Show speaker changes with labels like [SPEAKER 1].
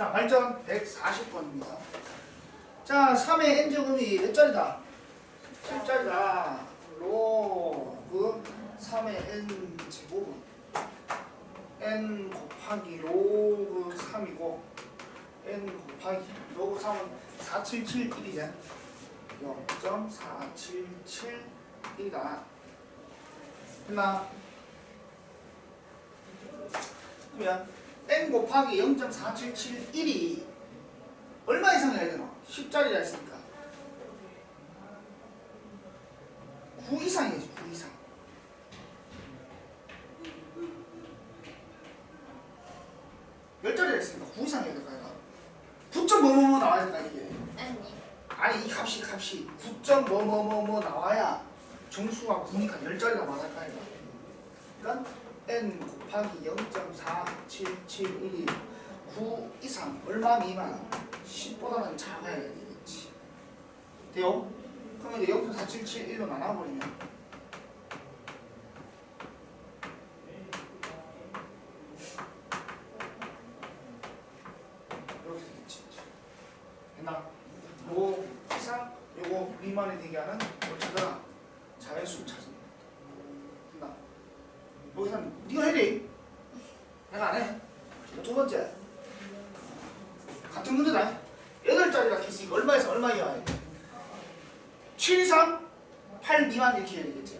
[SPEAKER 1] 자, 발전 140번입니다. 자, 3의 n제곱이 몇 자리다? 7자리다. 로그 3의 n제곱은 n 곱하기 로그 3이고 n 곱하기 로그 3은 4771이죠. 0.4771이다. 됐나? 그러면 n 곱하기 0.4771이 얼마 이상 해야 되나? 10짜리라 했으니까. 9 이상이지 9 이상. 몇 짜리라 했으니까 9 이상 해야 될까 얘가 9점 뭐뭐뭐 나와야 된다 이게.
[SPEAKER 2] 아니
[SPEAKER 1] 아니 이 값이 이 값이. 9점 뭐뭐뭐뭐 나와야 정수가 9니까 10자리가 많을까 이거 그러니까 n 곱하기 0.4771이 9 이상 얼마 미만 10보다는 작아야 되겠지 돼요? 그러면 이제 0.4771로 나눠버리면 이렇게? 뭐 이상 요거 미만이 되게 하는 뭘 찾아라 자연수 됐나? 여기서 네가 해리 내가 안 해. 두 번째 같은 문제다. 여덟 자리라 했으니까 얼마에서 얼마 이하야? 7 이상 8 미만 이렇게 해야 문제.